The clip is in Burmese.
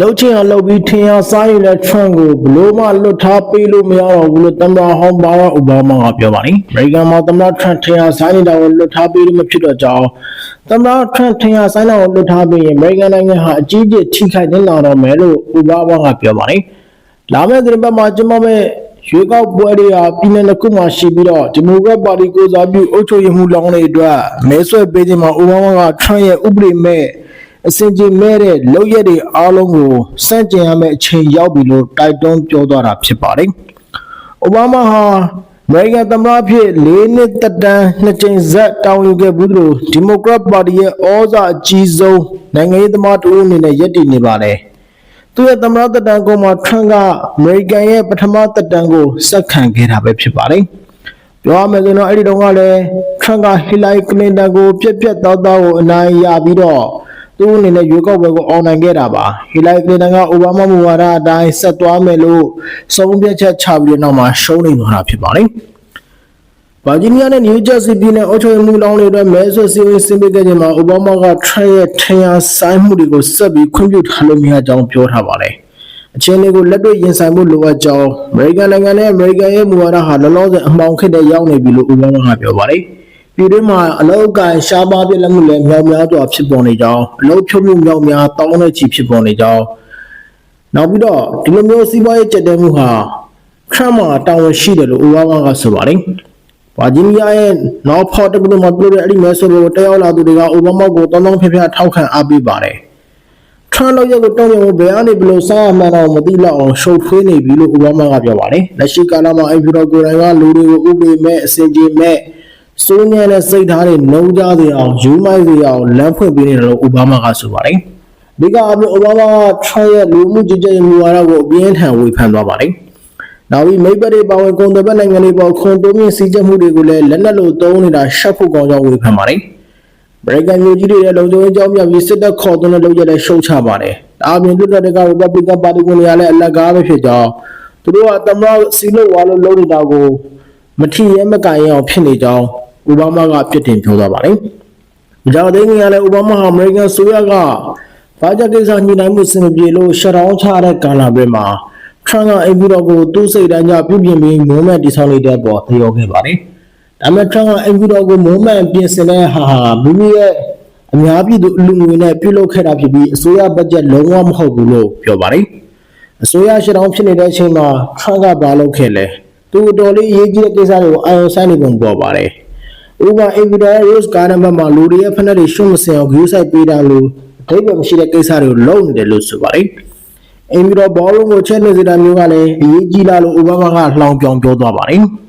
လှုပ်ချင်အောင်လှုပ်ပြီးထင်ရစားရင်လည်း Trump ကိုဘလို့မှလွတ်ထားပေးလို့မရတော့ဘူးလို့သမ္မတဟောင်းဘာရာအိုဘားမားကပြောပါတယ်။ American မှာသမ္မတ Trump ထင်ရစားနေတာကိုလွတ်ထားပေးလို့မဖြစ်တော့ကြောင်းသမ္မတ Trump ထင်ရစားနေတာကိုလွတ်ထားပေးရင် American နိုင်ငံဟာအကြီးအကျယ်ထိခိုက်နေလာတော့မယ်လို့အိုဘားမားကပြောပါတယ်။လာမယ့်သတင်းပတ်မှာကျင်းပမယ့်ရွေးကောက်ပွဲတွေဟာပြည်내တစ်ခုမှာရှိပြီးတော့ဒီမိုကရက်ပါတီကိုစားပြုအုပ်ချုပ်ရေးမှုလောင်းတွေအတွက်မဲဆွယ်ပေးခြင်းမှာအိုဘားမားက Trump ရဲ့ဥပဒေမဲ့ အစင်ကြီးမဲ့တဲ့လုပ်ရက်တွေအားလုံးကိုစန့်ကျင်ရမယ့်အချိန်ရောက်ပြီလို့တိုက်တွန်းပြောသွားတာဖြစ်ပါတယ်။အိုဘားမားဟာအမေရိကန်သမ္မတဖြစ်၄နှစ်သက်တမ်းနှစ်ကြိမ်ဆက်တောင်းယူခဲ့ဘူးလို့ဒီမိုကရက်ပါတီရဲ့ဩဇာအကြီးဆုံးနိုင်ငံရေးသမားတူအနေနဲ့ယက်တည်နေပါတယ်။သူရဲ့သမ္မတသက်တမ်းကိုမှထရန့်ကအမေရိကန်ရဲ့ပထမသက်တမ်းကိုစက်ခံခဲ့တာပဲဖြစ်ပါတယ်။ပြောရမယ်ဆိုတော့အဲ့ဒီတုန်းကလည်းထရန့်ကဟီလာရီကလင်တန်ကိုပြက်ပြက်သားသားကိုအနိုင်ရပြီးတော့ သူ့အနေနဲ့ရွေးကောက်ပွဲကိုအောင်နိုင်ခဲ့တာပါဟီလာရီကလင်တန်ကအိုဘားမားမူဝါဒအတိုင်းဆက်သွားမယ်လို့ဆုံးဖြတ်ချက်ချပြီးတဲ့နောက်မှာရှုံးနေမှာဖြစ်ပါတယ်ဗာဂျီးနီးယားနဲ့နယူးဂျာစီပြည်နယ်အုပ်ချုပ်ရေးမှူးလောင်းတွေအတွက်မဲဆွယ်စည်းဝေးစင်ပေးခဲ့ခြင်းမှာအိုဘားမားကထရန့်ရဲ့ထင်ရဆိုင်မှုတွေကိုဆက်ပြီးခွင့်ပြုထားလို့မရကြောင်းပြောထားပါတယ်အချင်းလေးကိုလက်တွေ့ရင်ဆိုင်ဖို့လိုအပ်ကြောင်းအမေရိကန်နိုင်ငံနဲ့အမေရိကန်ရဲ့မူဝါဒဟာလောလောဆယ်အမှောင်ခစ်တဲ့ရောက်နေပြီလို့အိုဘားမားကပြောပါတယ် ပြည်တွင်းမှာအလောက်အကန်ရှားပါးပြလက်မှုလည်းမြောက်များစွာဖြစ်ပေါ်နေကြောင်းအလောက်ဖြုတ်မှုမြောက်များတောင်းတဲ့ချီဖြစ်ပေါ်နေကြောင်းနောက်ပြီးတော့ဒီလိုမျိုးစီးပွားရေးကြက်တဲမှုဟာထရန့်မှာတာဝန်ရှိတယ်လို့အိုဘားမားကဆိုပါတယ်ဗာဂျီးနီးယားရဲ့နောက်ဖော်တက်ကလို့မပြောတဲ့အဲ့ဒီမဲဆွယ်ကိုတက်ရောက်လာသူတွေကအိုဘားမားကိုတောင်းတောင်းဖျက်ဖျက်ထောက်ခံအားပေးပါတယ်ထရန့်လောက်ရက်ကိုတောင်းရင်ဘယ်အနေဘယ်လိုစားရမှန်းတော့မသိတော့အောင်ရှုပ်ထွေးနေပြီလို့အိုဘားမားကပြောပါတယ်လက်ရှိကာလမှာအိုက်ဗီရောကိုယ်တိုင်ကလူတွေကိုဥပဒေမဲ့အစင်ကြီးမဲ့ စိုးညံတဲ့စိတ်ထားတွေနှုံးကြစေအောင်ယူမိုက်စေအောင်လမ်းဖွင့်ပေးနေတယ်လို့အိုဘားမားကဆိုပါတယ်ဒီကအပြင်အိုဘားမားကထရန့်ရဲ့လူမှုကြီးကြပ်ရေးမူဝါဒကိုအပြင်းထန်ဝေဖန်သွားပါတယ်နောက်ပြီးမိဘတွေပါဝင်ကုန်သွယ်ဘက်နိုင်ငံတွေပေါ်ခွန်တိုးမြင့်စည်းကြပ်မှုတွေကိုလည်းလက်နက်လိုသုံးနေတာရှက်ဖို့ကောင်းကြောင်းဝေဖန်ပါတယ်။အမေရိကန်မျိုးကြီးတွေရဲ့လုံခြုံရေးအကြောင်းပြပြီးစစ်တပ်ခေါ်သွင်းတဲ့လုပ်ရက်တွေရှုံချပါတယ်။ဒါအပြင်လွတ်တဲ့က Republican Party ကလည်းအလက်ကားပဲဖြစ်ကြောင်းသူတို့ကသမ္မတစီလို့ဝါလို့လုပ်နေတာကိုမထီရဲမကန်ရအောင်ဖြစ်နေကြောင်း အိုဘားမားကပြစ်တင်ပြောသွားပါတယ်။ကြောင်သိန်းကလည်းအိုဘားမားဟာအမေရိကန်ဆိုရကဘာကြကိစ္စညှိနှိုင်းမှုစင်ပြေလို့ရှောင်းချတဲ့ကာလာပဲမှာထရန့်ကအိမ်ပြီးတော့ကိုသူ့စိတ်တိုင်းကြပြုပြင်ပြီးမုံမဲ့တိဆောက်လိုက်တဲ့ပေါ်သေရောက်ခဲ့ပါတယ်။ဒါပေမဲ့ထရန့်ကအိမ်ပြီးတော့ကိုမုံမဲ့ပြင်ဆင်တဲ့ဟာဟာမိမိရဲ့အများပြည်သူအလူငွေနဲ့ပြုလုပ်ခဲ့တာဖြစ်ပြီးအစိုးရဘတ်ဂျက်လုံးဝမဟုတ်ဘူးလို့ပြောပါတယ်။အစိုးရရှေ့တောင်ဖြစ်နေတဲ့အချိန်မှာထရန့်ကဘာလုပ်ခဲ့လဲ။သူအတော်လေးအရေးကြီးတဲ့ကိစ္စတွေကိုအာရုံစိုက်နေပုံပေါ်ပါတယ်။ ဥပမာအင်ဗီဒါရိုစ်ကားနံပါတ်မှာလူတွေရဲ့ဖက်နှက်တွေရှုံ့မစင်အောင်ဂရုစိုက်ပေးတာလို့အထိပ္ပယ်မရှိတဲ့ကိစ္စတွေကိုလုပ်နေတယ်လို့ဆိုပါတယ်။အင်ဗီဒါဘောလုံးကိုချက်နေစေတာမျိုးကလည်းအရေးကြီးလားလို့အိုဘားမားကလှောင်ပြောင်ပြောသွားပါတယ်။